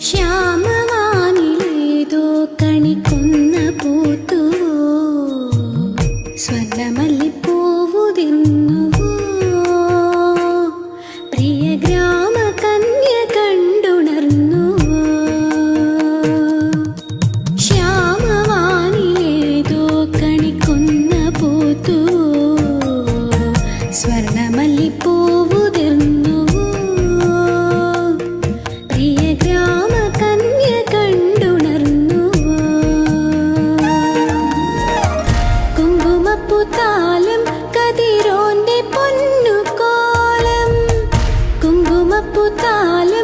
ശ്യാമവാനിലേതോ കണിക്കുന്ന പൂത്തുവോ? സ്വർണമല്ലിപ്പോവുതിന്നുവോ പ്രിയ ഗ്രാമ കന്യ കണ്ടുണർന്നുവോ? ശ്യാമവാനിലേതോ കണിക്കുന്ന പൂത്തുവോ? സ്വർണമല്ലിപ്പോ കുങ്കുമപ്പൂത്താലം കതിരോന്റെ പൊന്നുകോലം. കുങ്കുമപ്പൂത്താലം